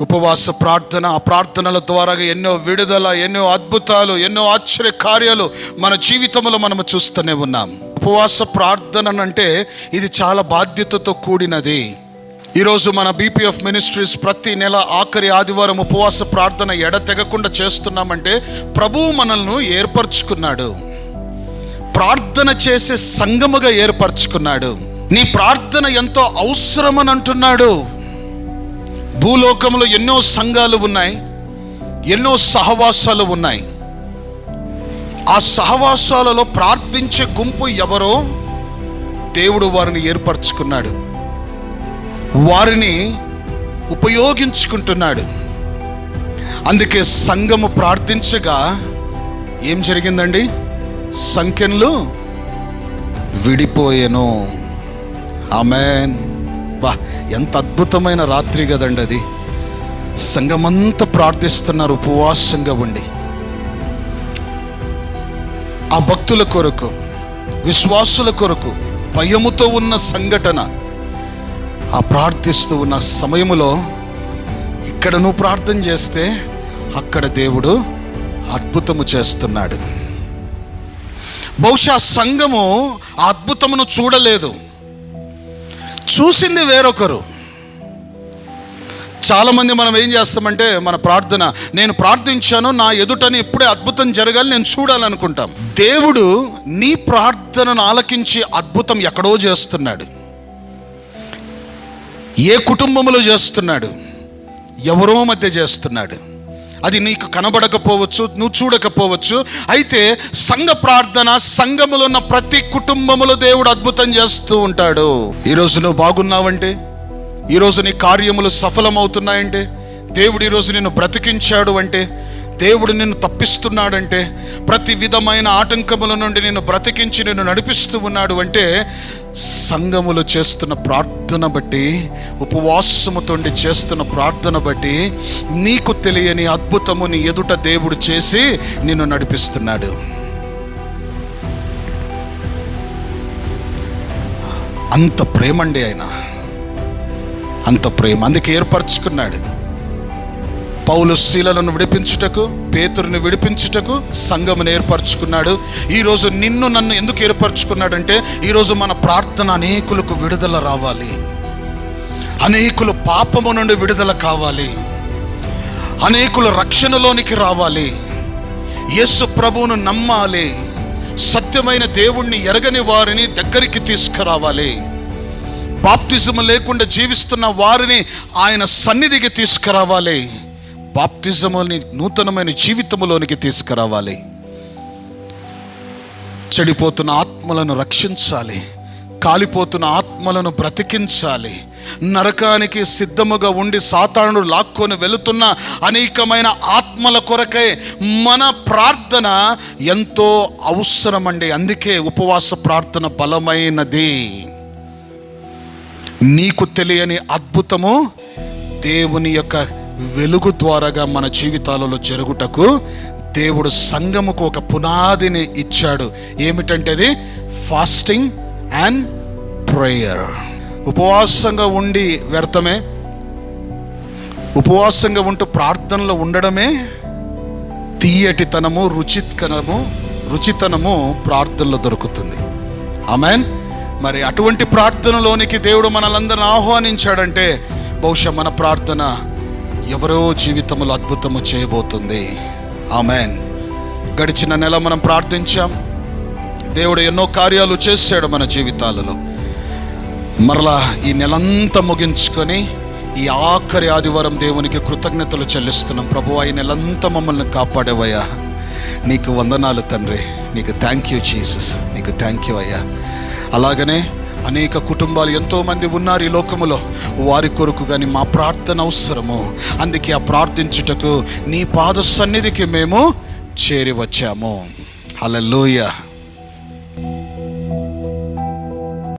ఉపవాస ప్రార్థన ఆ ప్రార్థనల ద్వారా ఎన్నో విడుదల ఎన్నో అద్భుతాలు ఎన్నో ఆశ్చర్య కార్యాలు మన జీవితంలో మనము చూస్తూనే ఉన్నాం. ఉపవాస ప్రార్థన అంటే ఇది చాలా బాధ్యతతో కూడినది. ఈరోజు మన బీపీఎఫ్ మినిస్ట్రీస్ ప్రతి నెల ఆఖరి ఆదివారం ఉపవాస ప్రార్థన ఎడతెగకుండా చేస్తున్నామంటే ప్రభువు మనల్ని ఏర్పరచుకున్నాడు. ప్రార్థన చేసే సంగముగా ఏర్పరచుకున్నాడు. నీ ప్రార్థన ఎంతో అవసరమని అంటున్నాడు భూలోకంలో ఎన్నో సంఘాలు ఉన్నాయి ఎన్నో సహవాసాలు ఉన్నాయి. ఆ సహవాసాలలో ప్రార్థించే గుంపు ఎవరో దేవుడు వారిని ఏర్పరచుకున్నాడు. వారిని ఉపయోగించుకుంటున్నాడు. అందుకే సంఘము ప్రార్థించగా ఏం జరిగిందండి? సంఖ్యలు విడిపోయాను. ఆమెన్. అబ్బా ఎంత అద్భుతమైన రాత్రి కదండి అది. సంఘమంతా ప్రార్థిస్తున్నారు ఉపవాసంగా ఉండి. ఆ భక్తుల కొరకు విశ్వాసుల కొరకు భయముతో ఉన్న సంఘటన ఆ ప్రార్థిస్తూ ఉన్న సమయములో ఇక్కడ నువ్వు ప్రార్థన చేస్తే అక్కడ దేవుడు అద్భుతము చేస్తున్నాడు. బహుశా సంఘము ఆ అద్భుతమును చూడలేదు. చూసింది వేరొకరు. చాలామంది మనం ఏం చేస్తామంటే మన ప్రార్థన నేను ప్రార్థించాను నా ఎదుటని ఇప్పుడే అద్భుతం జరగాలి నేను చూడాలనుకుంటాం. దేవుడు నీ ప్రార్థనను ఆలకించి అద్భుతం ఎక్కడో చేస్తున్నాడు. ఏ కుటుంబంలో చేస్తున్నాడు? ఎవరో మధ్య చేస్తున్నాడు. అది నీకు కనబడకపోవచ్చు నువ్వు చూడకపోవచ్చు. అయితే సంఘ ప్రార్థన సంఘములో ఉన్న ప్రతి కుటుంబములో దేవుడు అద్భుతం చేస్తూ ఉంటాడు. ఈరోజు నువ్వు బాగున్నావంటే? ఈరోజు నీ కార్యములు సఫలమవుతున్నాయంటే? దేవుడు ఈరోజు నిన్ను బ్రతికించాడు అంటే? దేవుడు నిన్ను తప్పిస్తున్నాడంటే ప్రతి విధమైన ఆటంకముల నుండి నిన్ను బ్రతికించి నిన్ను నడిపిస్తూ ఉన్నాడు అంటే సంఘములు చేస్తున్న ప్రార్థన బట్టి ఉపవాసముతోండి చేస్తున్న ప్రార్థన బట్టి నీకు తెలియని అద్భుతము నీ ఎదుట దేవుడు చేసి నిన్ను నడిపిస్తున్నాడు. అంత ప్రేమండి ఆయన. అంత ప్రేమ. అందుకే ఏర్పరచుకున్నాడు. పౌలు శీలను విడిపించుటకు పేతురుని విడిపించుటకు సంఘమును ఏర్పరచుకున్నాడు. ఈరోజు నిన్ను నన్ను ఎందుకు ఏర్పరచుకున్నాడంటే ఈరోజు మన ప్రార్థన అనేకులకు విడుదల రావాలి. అనేకులు పాపము నుండి విడుదల కావాలి. అనేకులు రక్షణలోనికి రావాలి. యేసు ప్రభువును నమ్మాలి. సత్యమైన దేవుణ్ణి ఎరగని వారిని దగ్గరికి తీసుకురావాలి. బాప్తిజం లేకుండా జీవిస్తున్న వారిని ఆయన సన్నిధికి తీసుకురావాలి. బాప్తిజముని నూతనమైన జీవితములోనికి తీసుకురావాలి. చెడిపోతున్న ఆత్మలను రక్షించాలి. కాలిపోతున్న ఆత్మలను బ్రతికించాలి. నరకానికి సిద్ధముగా ఉండి సాతానుడు లాక్కొని వెళుతున్న అనేకమైన ఆత్మల కొరకై మన ప్రార్థన ఎంతో అవసరమండి. అందుకే ఉపవాస ప్రార్థన బలమైనది. నీకు తెలియని అద్భుతము దేవుని యొక్క వెలుగు ద్వారాగా మన జీవితాలలో జరుగుటకు దేవుడు సంఘముకు ఒక పునాదిని ఇచ్చాడు. ఏమిటంటే అది? ఫాస్టింగ్ అండ్ ప్రేయర్ ఉపవాసంగా ఉండి వ్యర్థమే? ఉపవాసంగా ఉంటూ ప్రార్థనలో ఉండడమే? తీయటితనము రుచితనము రుచితనము ప్రార్థనలో దొరుకుతుంది. ఆమెన్ మరి అటువంటి ప్రార్థనలోనికి దేవుడు మనలందరిని ఆహ్వానించాడంటే బహుశా మన ప్రార్థన ఎవరో జీవితంలో అద్భుతము చేయబోతుంది. ఆమెన్. గడిచిన నెల మనం ప్రార్థించాం. దేవుడు ఎన్నో కార్యాలు చేశాడు మన జీవితాలలో. మరలా ఈ నెలంతా ముగించుకొని ఈ ఆఖరి ఆదివారం దేవునికి కృతజ్ఞతలు చెల్లిస్తున్నాం. ప్రభు ఈ నెలంతా మమ్మల్ని కాపాడేవయ్యా. నీకు వందనాలు తండ్రి. నీకు థ్యాంక్ యూ జీసస్ నీకు థ్యాంక్ యూ అయ్యా. అలాగనే అనేక కుటుంబాలు ఎంతోమంది ఉన్నారు ఈ లోకములో. వారి కొరకు కానీ మా ప్రార్థన అవసరము. అందుకే ఆ ప్రార్థించుటకు నీ పాద సన్నిధికి మేము చేరి వచ్చాము. హల్లెలూయా.